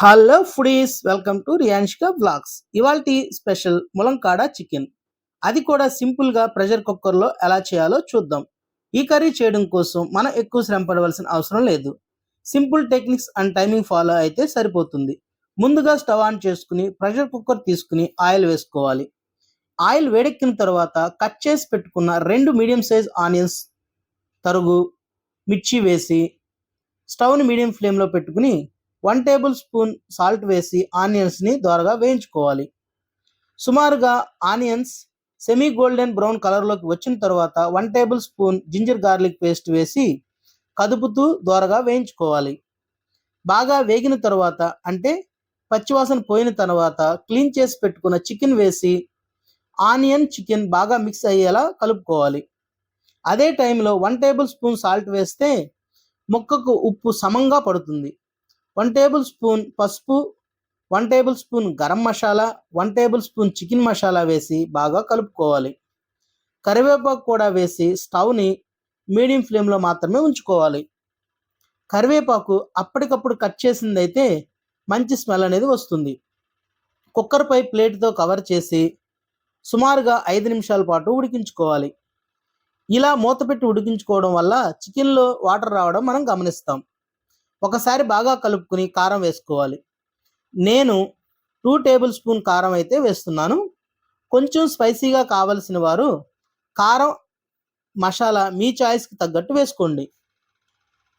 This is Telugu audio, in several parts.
Hello foodies welcome to Riyanshika blogs ఇవాల్టి స్పెషల్ ములంకాడ చికెన్. అది కూడా సింపుల్గా ప్రెషర్ కుక్కర్లో ఎలా చేయాలో చూద్దాం. ఈ కర్రీ చేయడం కోసం మనం ఎక్కువ శ్రమ పడవలసిన అవసరం లేదు. Simple techniques and timing follow అయితే సరిపోతుంది. ముందుగా స్టవ్ ఆన్ చేసుకుని ప్రెషర్ కుక్కర్ తీసుకుని ఆయిల్ వేసుకోవాలి. ఆయిల్ వేడెక్కిన తర్వాత కట్ చేసి పెట్టుకున్న రెండు మీడియం సైజ్ ఆనియన్స్ తరుగు మిర్చి వేసి స్టవ్ని మీడియం ఫ్లేమ్లో పెట్టుకుని వన్ టేబుల్ స్పూన్ సాల్ట్ వేసి ఆనియన్స్ని దోరగా వేయించుకోవాలి. సుమారుగా ఆనియన్స్ సెమీ గోల్డెన్ బ్రౌన్ కలర్లోకి వచ్చిన తర్వాత one tablespoon ginger garlic paste వేసి కదుపుతూ దోరగా వేయించుకోవాలి. బాగా వేగిన తర్వాత అంటే పచ్చివాసన పోయిన తర్వాత క్లీన్ చేసి పెట్టుకున్న చికెన్ వేసి ఆనియన్ చికెన్ బాగా మిక్స్ అయ్యేలా కలుపుకోవాలి. అదే టైంలో వన్ టేబుల్ స్పూన్ సాల్ట్ వేస్తే ముక్కకు ఉప్పు సమంగా పడుతుంది. వన్ టేబుల్ స్పూన్ పసుపు one tablespoon garam masala one tablespoon chicken masala వేసి బాగా కలుపుకోవాలి. కరివేపాకు కూడా వేసి స్టవ్ని మీడియం ఫ్లేమ్లో మాత్రమే ఉంచుకోవాలి. కరివేపాకు అప్పటికప్పుడు కట్ చేసింది అయితే మంచి స్మెల్ అనేది వస్తుంది. కుక్కర్పై ప్లేట్తో కవర్ చేసి సుమారుగా ఐదు నిమిషాల పాటు ఉడికించుకోవాలి. ఇలా మూత పెట్టి ఉడికించుకోవడం వల్ల చికెన్లో వాటర్ రావడం మనం గమనిస్తాం. ఒకసారి బాగా కలుపుకుని కారం వేసుకోవాలి. నేను టూ టేబుల్ స్పూన్ కారం అయితే వేస్తున్నాను. కొంచెం స్పైసీగా కావలసిన వారు కారం మసాలా మీ చాయిస్కి తగ్గట్టు వేసుకోండి.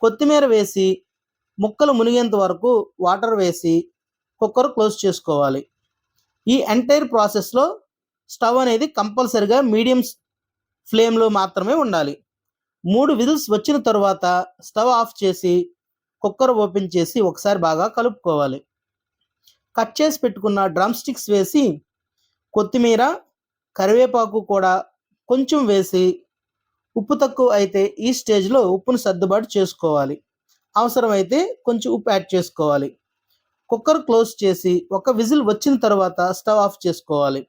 కొత్తిమీర వేసి ముక్కలు మునిగేంత వరకు వాటర్ వేసి కుక్కర్ క్లోజ్ చేసుకోవాలి. ఈ ఎంటైర్ ప్రాసెస్లో స్టవ్ అనేది కంపల్సరిగా మీడియం ఫ్లేమ్లో మాత్రమే ఉండాలి. మూడు విజిల్స్ వచ్చిన తర్వాత స్టవ్ ఆఫ్ చేసి కుక్కర్ ఓపెన్ చేసి ఒకసారి బాగా కలుపుకోవాలి. కట్ చేసి పెట్టుకున్న డ్రమ్ స్టిక్స్ వేసి కొత్తిమీర కరివేపాకు కూడా కొంచెం వేసి ఉప్పు తక్కువ అయితే ఈ స్టేజ్లో ఉప్పును సర్దుబాటు చేసుకోవాలి. అవసరమైతే కొంచెం ఉప్పు యాడ్ చేసుకోవాలి. కుక్కర్ క్లోజ్ చేసి ఒక విజిల్ వచ్చిన తర్వాత స్టవ్ ఆఫ్ చేసుకోవాలి.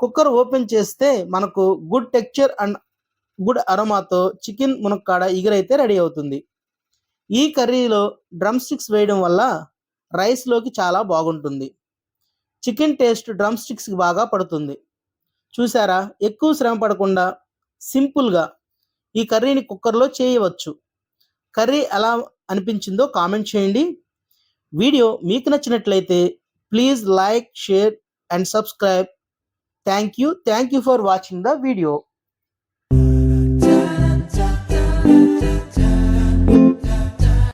కుక్కర్ ఓపెన్ చేస్తే మనకు గుడ్ టెక్చర్ అండ్ గుడ్ అరోమాతో చికెన్ మునక్కాడ ఇగురైతే రెడీ అవుతుంది. ఈ కర్రీలో డ్రమ్ స్టిక్స్ వేయడం వల్ల రైస్లోకి చాలా బాగుంటుంది. చికెన్ టేస్ట్ డ్రమ్ స్టిక్స్కి బాగా పడుతుంది. చూసారా? ఎక్కువ శ్రమ పడకుండా సింపుల్గా ఈ కర్రీని కుక్కర్లో చేయవచ్చు. కర్రీ ఎలా అనిపించిందో కామెంట్ చేయండి. వీడియో మీకు నచ్చినట్లయితే please like share and subscribe. Thank you. Thank you for watching the video.